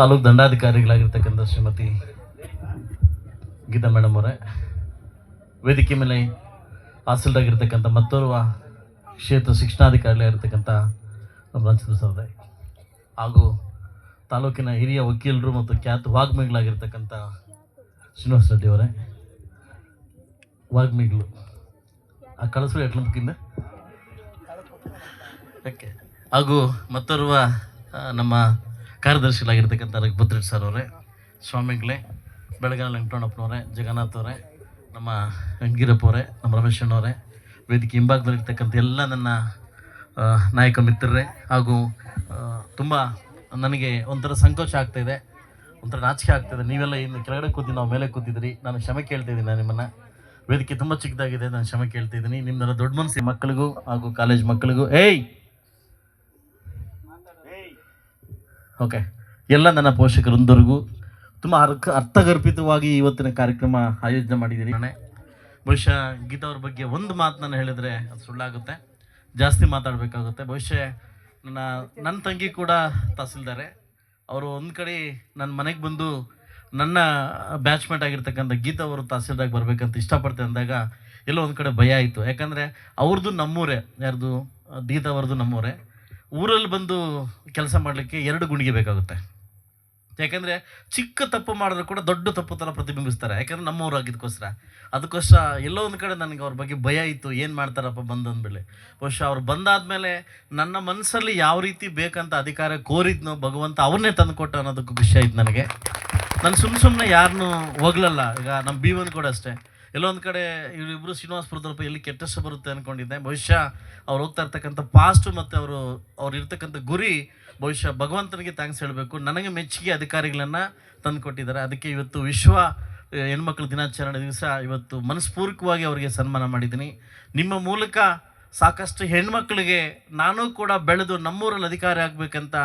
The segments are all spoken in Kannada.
ತಾಲೂಕು ದಂಡಾಧಿಕಾರಿಗಳಾಗಿರ್ತಕ್ಕಂಥ ಶ್ರೀಮತಿ ಗೀತಾ ಮೇಡಮ್ ಅವರೇ, ವೇದಿಕೆ ಮೇಲೆ ಹಾಸಲ್ದಾಗಿರ್ತಕ್ಕಂಥ ಮತ್ತೋರ್ವ ಕ್ಷೇತ್ರ ಶಿಕ್ಷಣಾಧಿಕಾರಿಯಾಗಿರ್ತಕ್ಕಂಥ ನಮ್ಮ ರಂಜಿತ್ ಹಾಗೂ ತಾಲೂಕಿನ ಹಿರಿಯ ವಕೀಲರು ಮತ್ತು ಖ್ಯಾತ ವಾಗ್ಮಿಗಳಾಗಿರ್ತಕ್ಕಂಥ ಶ್ರೀನಿವಾಸ ರೆಡ್ಡಿ ಅವರೇ, ವಾಗ್ಮಿಗಳು. ಆ ಕಳಿಸ್ರು ಓಕೆ. ಹಾಗೂ ಮತ್ತೋರ್ವ ನಮ್ಮ ಕಾರ್ಯದರ್ಶಿಗಳಾಗಿರ್ತಕ್ಕಂಥ ರಘುಪತ್ರಿ ಸರ್ ಅವರೇ, ಸ್ವಾಮಿಗಳೇ ಬೆಳಗಾವಿ ವೆಂಕಟಣ್ಣಪ್ಪನವರೇ ಜಗನ್ನಾಥ್ ಅವರೇ, ನಮ್ಮ ವೆಂಕೀರಪ್ಪ ಅವರೇ, ನಮ್ಮ ರಮೇಶ್ ಅಣ್ಣವರೇ ವೇದಿಕೆ ಹಿಂಭಾಗದಲ್ಲಿರ್ತಕ್ಕಂಥ ಎಲ್ಲ ನನ್ನ ನಾಯಕ ಮಿತ್ರರೇ ಹಾಗೂ ತುಂಬ ನನಗೆ ಒಂಥರ ಸಂಕೋಚ ಆಗ್ತಾಯಿದೆ ಒಂಥರ ನಾಚಿಕೆ ಆಗ್ತಾಯಿದೆ ನೀವೆಲ್ಲ ಇನ್ನು ಕೆಳಗಡೆ ಕೂತಿ ನಾವು ಮೇಲೆ ಕೂತಿದ್ರಿ ನಾನು ಕ್ಷಮೆ ಕೇಳ್ತಿದ್ದೀನಿ ನಾನು ನಿಮ್ಮನ್ನು. ವೇದಿಕೆ ತುಂಬ ಚಿಕ್ಕದಾಗಿದೆ, ನಾನು ಕ್ಷಮೆ ಕೇಳ್ತಿದ್ದೀನಿ ನಿಮ್ಮನ್ನ ದೊಡ್ಡ ಮನಸ್ಸಿ ಮಕ್ಕಳಿಗೂ ಹಾಗೂ ಕಾಲೇಜ್ ಮಕ್ಕಳಿಗೂ. ಏಯ್! ಓಕೆ ಎಲ್ಲ ನನ್ನ ಪೋಷಕರೊಂದರಿಗೂ ತುಂಬ ಅರ್ಥ ಅರ್ಥಗರ್ಭಿತವಾಗಿ ಇವತ್ತಿನ ಕಾರ್ಯಕ್ರಮ ಆಯೋಜನೆ ಮಾಡಿದ್ದೀನಿ. ನಾನೇ ಬಹುಶಃ ಗೀತಾ ಅವ್ರ ಬಗ್ಗೆ ಒಂದು ಮಾತು ನಾನು ಹೇಳಿದರೆ ಅದು ಸುಳ್ಳಾಗುತ್ತೆ. ಜಾಸ್ತಿ ಮಾತಾಡಬೇಕಾಗುತ್ತೆ. ಬಹುಶಃ ನನ್ನ ನನ್ನ ತಂಗಿ ಕೂಡ ತಹಸೀಲ್ದಾರೆ. ಅವರು ಒಂದು ಕಡೆ ನನ್ನ ಮನೆಗೆ ಬಂದು ನನ್ನ ಬ್ಯಾಚ್ಮೇಟ್ ಆಗಿರ್ತಕ್ಕಂಥ ಗೀತಾ ಅವರು ತಹಸೀಲ್ದಾಗ ಬರಬೇಕಂತ ಇಷ್ಟಪಡ್ತೆ ಅಂದಾಗ ಎಲ್ಲೋ ಒಂದು ಕಡೆ ಭಯ ಆಯಿತು. ಯಾಕಂದರೆ ಅವ್ರದ್ದು ನಮ್ಮೂರೇ. ಯಾರ್ದು, ಗೀತಾ ಅವ್ರದ್ದು ನಮ್ಮೂರೇ. ಊರಲ್ಲಿ ಬಂದು ಕೆಲಸ ಮಾಡಲಿಕ್ಕೆ ಎರಡು ಗುಣಿಗೆ ಬೇಕಾಗುತ್ತೆ. ಯಾಕೆಂದರೆ ಚಿಕ್ಕ ತಪ್ಪು ಮಾಡಿದ್ರು ಕೂಡ ದೊಡ್ಡ ತಪ್ಪು ಥರ ಪ್ರತಿಬಿಂಬಿಸ್ತಾರೆ. ಯಾಕಂದರೆ ನಮ್ಮೂರಾಗಿದ್ದಕ್ಕೋಸ್ಕರ ಅದಕ್ಕೋಸ್ಕರ ಎಲ್ಲೋ ಒಂದು ಕಡೆ ನನಗೆ ಅವ್ರ ಬಗ್ಗೆ ಭಯ ಇತ್ತು. ಏನು ಮಾಡ್ತಾರಪ್ಪ ಬಂದಂದ್ಮೇಲೆ ಬಹುಶಃ ಅವ್ರು ಬಂದಾದಮೇಲೆ ನನ್ನ ಮನಸ್ಸಲ್ಲಿ ಯಾವ ರೀತಿ ಬೇಕಂತ ಅಧಿಕಾರ ಕೋರಿದ್ನೋ ಭಗವಂತ ಅವ್ರನ್ನೇ ತಂದು ಕೊಟ್ಟ ಅನ್ನೋದಕ್ಕೂ ಆಯ್ತು ನನಗೆ. ನಾನು ಸುಮ್ಮ ಸುಮ್ಮನೆ ಯಾರನ್ನೂ ಹೋಗ್ಲಲ್ಲ. ಈಗ ನಮ್ಮ ಬೀವನ್ ಕೂಡ ಅಷ್ಟೇ. ಎಲ್ಲೋ ಒಂದು ಕಡೆ ಇವರಿಬ್ಬರು ಶ್ರೀನಿವಾಸಪುರದಪ್ಪ ಎಲ್ಲಿ ಕೆಟ್ಟಷ್ಟು ಬರುತ್ತೆ ಅಂದ್ಕೊಂಡಿದ್ದೆ ಬಹುಶಃ ಅವ್ರು ಹೋಗ್ತಾ ಇರ್ತಕ್ಕಂಥ ಪಾಸ್ಟು ಮತ್ತು ಅವರು, ಅವ್ರು ಇರ್ತಕ್ಕಂಥ ಗುರಿ ಬಹುಶಃ ಭಗವಂತನಿಗೆ ಥ್ಯಾಂಕ್ಸ್ ಹೇಳಬೇಕು. ನನಗೆ ಮೆಚ್ಚುಗೆ ಅಧಿಕಾರಿಗಳನ್ನು ತಂದುಕೊಟ್ಟಿದ್ದಾರೆ ಅದಕ್ಕೆ ಇವತ್ತು ವಿಶ್ವ ಹೆಣ್ಮಕ್ಳ ದಿನಾಚರಣೆ ದಿವಸ ಇವತ್ತು ಮನಸ್ಪೂರ್ವಕವಾಗಿ ಅವರಿಗೆ ಸನ್ಮಾನ ಮಾಡಿದ್ದೀನಿ. ನಿಮ್ಮ ಮೂಲಕ ಸಾಕಷ್ಟು ಹೆಣ್ಮಕ್ಳಿಗೆ ನಾನು ಕೂಡ ಬೆಳೆದು ನಮ್ಮೂರಲ್ಲಿ ಅಧಿಕಾರಿ ಆಗಬೇಕಂತ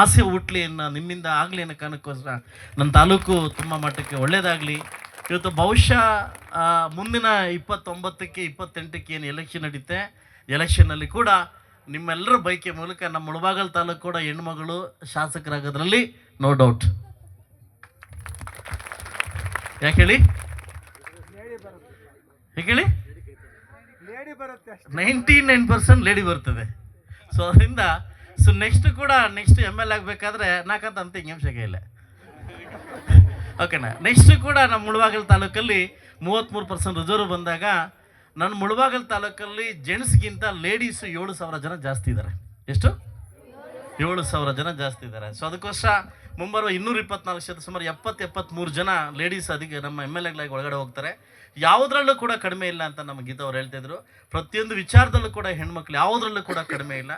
ಆಸೆ, ಹುಟ್ಲಿ ಅನ್ನೋ ನಿಮ್ಮಿಂದ ಆಗಲಿ ಅನ್ನೋ ಕಾರಣಕ್ಕೋಸ್ಕರ ನನ್ನ ತಾಲೂಕು ತುಂಬ ಮಟ್ಟಕ್ಕೆ ಒಳ್ಳೆಯದಾಗಲಿ ಇವತ್ತು ಬಹುಶಃ ಮುಂದಿನ ಇಪ್ಪತ್ತೊಂಬತ್ತಕ್ಕೆ, ಇಪ್ಪತ್ತೆಂಟಕ್ಕೆ ಏನು ಎಲೆಕ್ಷನ್ ನಡೀತೆ ಎಲೆಕ್ಷನ್ನಲ್ಲಿ ಕೂಡ ನಿಮ್ಮೆಲ್ಲರ ಬೈಕೆ ಮೂಲಕ ನಮ್ಮ ಮುಳಬಾಗಲ್ ತಾಲೂಕು ಕೂಡ ಹೆಣ್ಮಗಳು, ಶಾಸಕರಾಗೋದ್ರಲ್ಲಿ ನೋ ಡೌಟ್ ಯಾಕೆ ಹೇಳಿ? ಹೇಗೆ ಹೇಳಿ? ನೈಂಟಿ ನೈನ್ ಪರ್ಸೆಂಟ್ ಲೇಡಿ ಬರ್ತದೆ. ಸೊ ಅದರಿಂದ ಸೊ ನೆಕ್ಸ್ಟ್ ಕೂಡ ನೆಕ್ಸ್ಟ್ ಎಂ ಎಲ್ ಆಗಬೇಕಾದ್ರೆ ನಾಕಂತ ಅಂತ ಹಿಂಗೆ ಇಲ್ಲ. ಓಕೆನಾ ನೆಕ್ಸ್ಟ್ ಕೂಡ ನಮ್ಮ ಮುಳಬಾಗಲ್ ತಾಲೂಕಲ್ಲಿ ಮೂವತ್ತ್ಮೂರು ಪರ್ಸೆಂಟ್ ರಿಸರ್ವ್ ಬಂದಾಗ ನನ್ನ ಮುಳಬಾಗಲ್ ತಾಲೂಕಲ್ಲಿ ಜೆಂಟ್ಸ್ಗಿಂತ ಲೇಡೀಸು ಏಳು ಸಾವಿರ ಜನ ಜಾಸ್ತಿ ಇದ್ದಾರೆ ಎಷ್ಟು? ಏಳು ಸಾವಿರ ಜನ ಜಾಸ್ತಿ ಇದ್ದಾರೆ ಸೊ ಅದಕ್ಕೋಸ್ಕರ ಮುಂಬರುವ ಇನ್ನೂರ ಇಪ್ಪತ್ನಾಲ್ಕು ಶತ ಸುಮಾರು ಎಪ್ಪತ್ತು ಎಪ್ಪತ್ತ್ಮೂರು ಜನ ಲೇಡೀಸ್ ಅದಕ್ಕೆ ನಮ್ಮ ಎಂ ಎಲ್ ಎಗಳಾಗಿ ಒಳಗಡೆ ಹೋಗ್ತಾರೆ. ಯಾವುದ್ರಲ್ಲೂ ಕೂಡ ಕಡಿಮೆ ಇಲ್ಲ ಅಂತ ನಮ್ಮ ಗೀತಾ ಅವ್ರು ಹೇಳ್ತಿದ್ರು ಪ್ರತಿಯೊಂದು ವಿಚಾರದಲ್ಲೂ ಕೂಡ ಹೆಣ್ಮಕ್ಳು ಯಾವುದ್ರಲ್ಲೂ ಕೂಡ ಕಡಿಮೆ ಇಲ್ಲ.